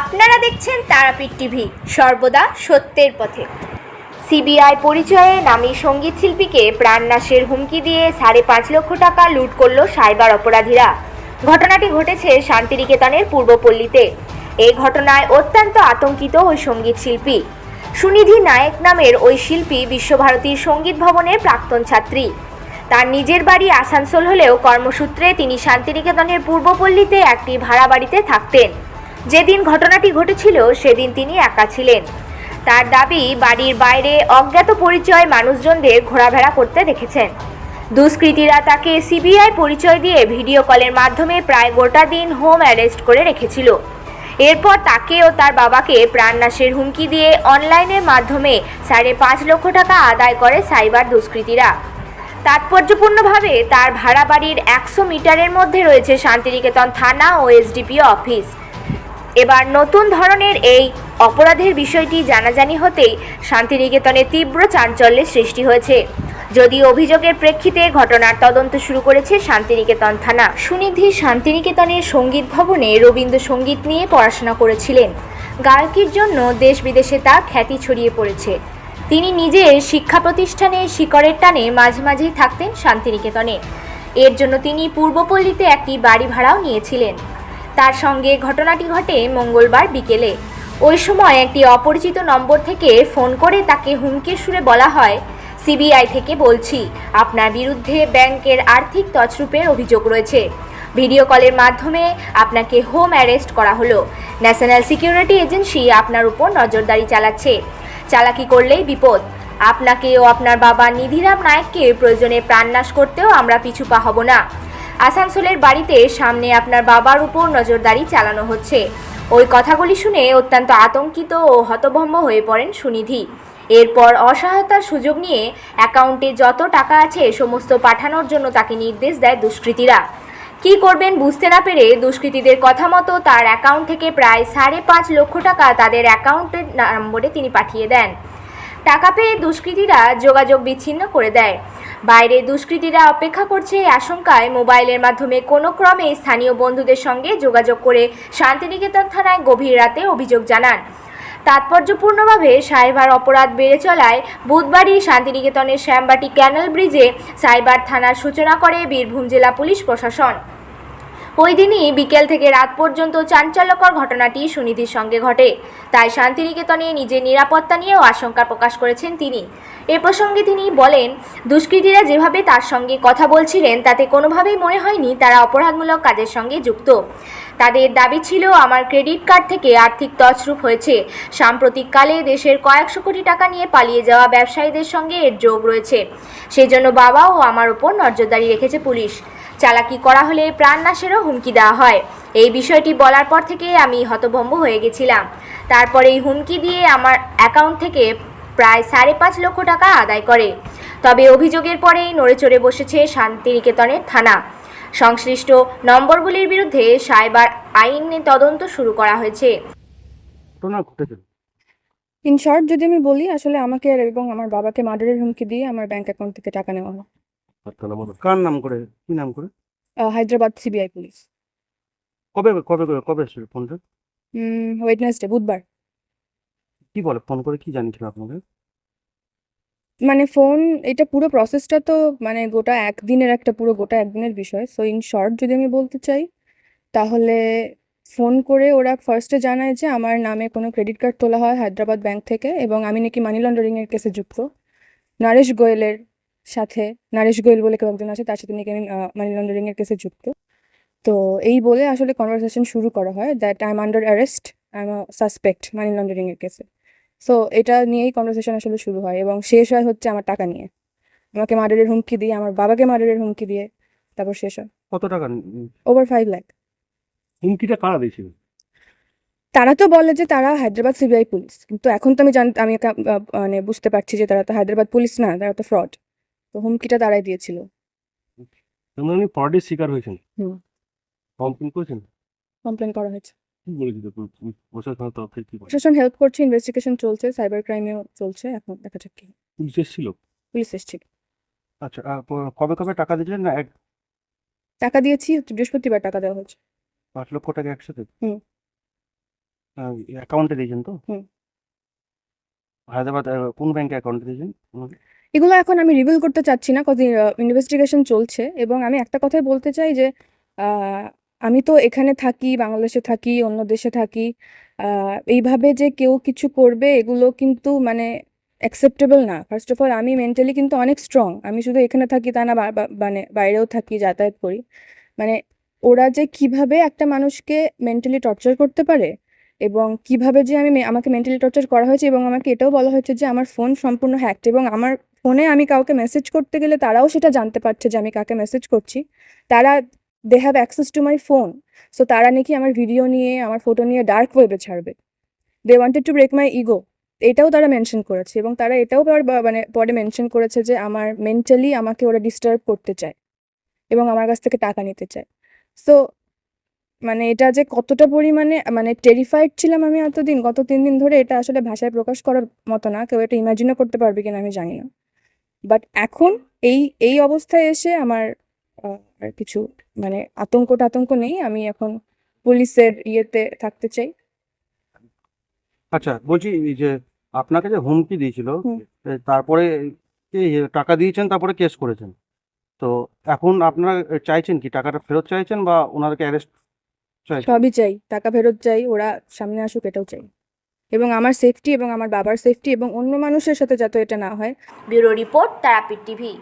আপনারা দেখছেন তারাপীঠ টিভি, সর্বদা সত্যের পথে। সিবিআই পরিচয়ে নামী সংগীত শিল্পীকে প্রাণনাশের হুমকি দিয়ে সাড়ে পাঁচ লক্ষ টাকা লুট করল সাইবার অপরাধীরা। ঘটনাটি ঘটেছে শান্তিনিকেতনের পূর্বপল্লীতে। এই ঘটনায় অত্যন্ত আতঙ্কিত ওই সংগীত শিল্পী। সুনিধি নায়েক নামের ওই শিল্পী বিশ্বভারতীর সংগীত ভবনের প্রাক্তন ছাত্রী। তার নিজের বাড়ি আসানসোল হলেও কর্মসূত্রে তিনি শান্তিনিকেতনের পূর্বপল্লীতে একটি ভাড়া বাড়িতে থাকতেন। যেদিন ঘটনাটি ঘটেছিল, সেদিন তিনি একা ছিলেন। তার দাবি, বাড়ির বাইরে অজ্ঞাত পরিচয় মানুষজনদের ঘোরাফেরা করতে দেখেছেন। দুষ্কৃতীরা তাকে সিবিআই পরিচয় দিয়ে ভিডিও কলের মাধ্যমে প্রায় গোটা দিন হোম অ্যারেস্ট করে রেখেছিল। এরপর তাকে ও তার বাবাকে প্রাণনাশের হুমকি দিয়ে অনলাইনের মাধ্যমে সাড়ে পাঁচ লক্ষ টাকা আদায় করে সাইবার দুষ্কৃতীরা। তাৎপর্যপূর্ণভাবে তার ভাড়া বাড়ির একশো মিটারের মধ্যে রয়েছে শান্তিনিকেতন থানা ও এসডিপিও অফিস। এবার নতুন ধরনের এই অপরাধের বিষয়টি জানাজানি হতেই শান্তিনিকেতনে তীব্র চাঞ্চল্যের সৃষ্টি হয়েছে। যদি অভিযোগের প্রেক্ষিতে ঘটনার তদন্ত শুরু করেছে শান্তিনিকেতন থানা। সুনিধি শান্তিনিকেতনের সংগীত ভবনে রবীন্দ্রসঙ্গীত নিয়ে পড়াশোনা করেছিলেন। গায়কির জন্য দেশ বিদেশে তার খ্যাতি ছড়িয়ে পড়েছে। তিনি নিজের শিক্ষা প্রতিষ্ঠানে শিকড়ের টানে মাঝে মাঝেই থাকতেন শান্তিনিকেতনে। এর জন্য তিনি পূর্বপল্লীতে একটি বাড়ি ভাড়াও নিয়েছিলেন। তার সঙ্গে ঘটনাটি ঘটে মঙ্গলবার বিকেলে। ওই সময় একটি অপরিচিত নম্বর থেকে ফোন করে তাকে হুমকির সুরে বলা হয়। সিবিআই থেকে বলছি, আপনার বিরুদ্ধে ব্যাংকের আর্থিক তছরূপের অভিযোগ রয়েছে। ভিডিও কলের মাধ্যমে আপনাকে হোম অ্যারেস্ট করা হলো। ন্যাশনাল সিকিউরিটি এজেন্সি আপনার উপর নজরদারি চালাচ্ছে। চালাকি করলেই বিপদ। আপনাকে ও আপনার বাবা নিধিরাম নায়ককে প্রয়োজনে প্রাণনাশ করতেও আমরা পিছু পা হব না। আসানসোলের বাড়িতে সামনে আপনার বাবার উপর নজরদারি চালানো হচ্ছে। ওই কথাগুলি শুনে অত্যন্ত আতঙ্কিত ও হতভম্ব হয়ে পড়েন সুনিধি। এরপর অসহায়তার সুযোগ নিয়ে অ্যাকাউন্টে যত টাকা আছে সমস্ত পাঠানোর জন্য তাকে নির্দেশ দেয় দুষ্কৃতীরা। কি করবেন বুঝতে না পেরে দুষ্কৃতীদের কথা মতো তার অ্যাকাউন্ট থেকে প্রায় সাড়ে পাঁচ লক্ষ টাকা তাদের অ্যাকাউন্টের নম্বরে তিনি পাঠিয়ে দেন। টাকা পেয়ে দুষ্কৃতীরা যোগাযোগ বিচ্ছিন্ন করে দেয়। বাইরে দুষ্কৃতীরা অপেক্ষা করছে এই আশঙ্কায় মোবাইলের মাধ্যমে কোনো ক্রমে স্থানীয় বন্ধুদের সঙ্গে যোগাযোগ করে শান্তিনিকেতন থানায় গভীর রাতে অভিযোগ জানান। তাৎপর্যপূর্ণভাবে সাইবার অপরাধ বেড়ে চলায় বুধবারই শান্তিনিকেতনের শ্যামবাটি ক্যানাল ব্রিজে সাইবার থানার সূচনা করে বীরভূম জেলা পুলিশ প্রশাসন। ওই দিনই বিকেল থেকে রাত পর্যন্ত চাঞ্চল্যকর ঘটনাটি সুনিধির সঙ্গে ঘটে। তাই শান্তিনিকেতনে নিজের নিরাপত্তা নিয়েও আশঙ্কা প্রকাশ করেছেন তিনি। এ প্রসঙ্গে তিনি বলেন, দুষ্কৃতীরা যেভাবে তার সঙ্গে কথা বলছিলেন, তাতে কোনোভাবেই মনে হয়নি তারা অপরাধমূলক কাজের সঙ্গে যুক্ত। তাদের দাবি ছিল, আমার ক্রেডিট কার্ড থেকে আর্থিক তছরূপ হয়েছে। সাম্প্রতিককালে দেশের কয়েকশো কোটি টাকা নিয়ে পালিয়ে যাওয়া ব্যবসায়ীদের সঙ্গে এর যোগ রয়েছে। সেই জন্য বাবা ও আমার উপর নজরদারি রেখেছে পুলিশ। চালাকি করা হলে প্রাণনাশেরও হুমকি দেওয়া হয়। এই বিষয়টি বলার পর থেকে আমি হতভম্ব হয়ে গেছিলাম। তারপরে এই হুমকি দিয়ে আমার অ্যাকাউন্ট থেকে প্রায় সাড়ে পাঁচ লক্ষ টাকা আদায় করে। তবে অভিযোগের পরেই নড়েচড়ে বসেছে শান্তিনিকেতনের থানা। সংশ্লিষ্ট নম্বরগুলির বিরুদ্ধে সাইবার আইনে তদন্ত শুরু করা হয়েছে। ইন শর্ট যদি আমি বলি আসলে আমাকে আর এবং আমার বাবাকে মার্ডারের হুমকি দিয়ে আমার ব্যাংক অ্যাকাউন্ট থেকে টাকা নেওয়া হয় কার নাম করে? কি নাম করে? Hyderabad CBI police. কবে কবে করে কবে এসেছিল ফোনটা? ওয়েডনেসডে বুধবার। কি বলে ফোন করে কি জানিয়েছিল আপনাকে মানে ফোন এটা পুরো প্রসেসটা তো মানে গোটা একদিনের একটা পুরো গোটা একদিনের বিষয়। সো ইন শর্ট যদি আমি বলতে চাই তাহলে ফোন করে ওরা ফার্স্টে জানায় যে আমার নামে কোনো ক্রেডিট কার্ড তোলা হয় হায়দ্রাবাদ ব্যাংক থেকে এবং আমি নাকি মানি লন্ডারিংয়ের কেসে যুক্ত। নরেশ গোয়েলের সাথে নারেশ গোয়েল বলে কেউ একজন আছে তার সাথে নাকি আমি মানি লন্ডারিংয়ের কেসে যুক্ত। তো এই বলে আসলে কনভারসেশন শুরু করা হয় that I am under arrest I am suspect money লন্ডারিংয়ের কেসে। সো এটা নিয়েই কনভারসেশন আসলে শুরু হয় এবং শেষ হয় হচ্ছে আমার টাকা নিয়ে। আমাকে মার্ডারের হুমকি দিয়ে আমার বাবাকে মার্ডারের হুমকি দিয়ে তারপর শেষ হয়। কত টাকা? ওভার ফাইভ লাখ হুমকিটা কারা দিয়েছিল? তারা তো বলে যে তারা হায়দ্রাবাদ সিবিআই পুলিশ কিন্তু এখন তো আমি জান আমি মানে বুঝতে পারছি যে তারা তো হায়দ্রাবাদ পুলিশ না তারা তো ফ্রড তো হুমকিটা তারাই দিয়েছিল। তার মানে ফ্রডের শিকার হয়েছেন? হুম। কমপ্লেন করেছেন? কমপ্লেন করা হয়েছে। কি বলেছিল পুলিশ- পুলিশ তরফ থেকে কি প্রশাসন হেল্প করছে ইনভেস্টিগেশন চলছে সাইবার ক্রাইমেও চলছে এখন দেখা যাক কি। পুলিশ এসেছিল? পুলিশ এসেছিল। আচ্ছা আর প- কবে কবে টাকা দিয়েছিলেন না এক টাকা দিয়েছি বৃহস্পতিবার টাকা দেওয়া হয়েছে। পাঁচ লক্ষ টাকা একসাথে? হুম। অ্যাকাউন্টে দিয়েছেন তো? হুম। হায়দ্রাবাদ আহ, কোন ব্যাংকে অ্যাকাউন্টে দিয়েছেন? ওনাকে? এগুলো এখন আমি রিভিল করতে চাচ্ছি না কজ ইনভেস্টিগেশন চলছে। এবং আমি একটা কথাই বলতে চাই যে আমি তো এখানে থাকি, বাংলাদেশে থাকি, অন্য দেশে থাকি এইভাবে যে কেউ কিছু করবে, এগুলো কিন্তু মানে অ্যাকসেপ্টেবল না। ফার্স্ট অফ অল আমি মেন্টালি কিন্তু অনেক স্ট্রং আমি শুধু এখানে থাকি তা না মানে বাইরেও থাকি, যাতায়াত করি। মানে ওরা যে কীভাবে একটা মানুষকে মেন্টালি টর্চার করতে পারে, এবং কীভাবে যে আমি আমাকে মেন্টালি টর্চার করা হয়েছে, এবং আমাকে এটাও বলা হয়েছে যে আমার ফোন সম্পূর্ণ হ্যাকড এবং আমার ফোনে আমি কাউকে মেসেজ করতে গেলে তারাও সেটা জানতে পারছে যে আমি কাকে মেসেজ করছি। তারা they have access to my phone so তারা নাকি আমার ভিডিও নিয়ে, আমার ফটো নিয়ে ডার্ক ওয়েবে ছাড়বে। They wanted to break my ego এটাও তারা মেনশন করেছে এবং তারা এটাও মানে পরে মেনশন করেছে যে আমার মেন্টালি আমাকে ওরা ডিস্টার্ব করতে চায় এবং আমার কাছ থেকে টাকা নিতে চায়। সো মানে এটা যে কতটা পরিমাণে মানে টেরিফাইড ছিলাম আমি এতদিন, গত তিন দিন ধরে এটা আসলে ভাষায় প্রকাশ করার মতো না, কেউ এটা ইমাজিনও করতে পারবে কিনা আমি জানি না। বাট এখন এই এই অবস্থায় এসে আমার আর কিছু মানে আতঙ্ক টাতঙ্ক নেই। আমি এখন পুলিশের ইয়েতে থাকতে চাই। আচ্ছা বলছি যে আপনাকে যে হুমকি দিয়েছিল তারপরে টাকা দিয়েছেন তারপরে কেস করেছেন। তো এখন আপনারা চাইছেন কি টাকাটা ফেরত চাইছেন বা ওনাদেরকে অ্যারেস্ট চাইছেন? সবই চাই টাকা ফেরত চাই ওরা সামনে আসুক এটাও চাই। এবং আমার সেফটি এবং আমার বাবার সেফটি এবং অন্য মানুষের সাথে যাতে এটা না হয়। Bureau report Tarapith TV.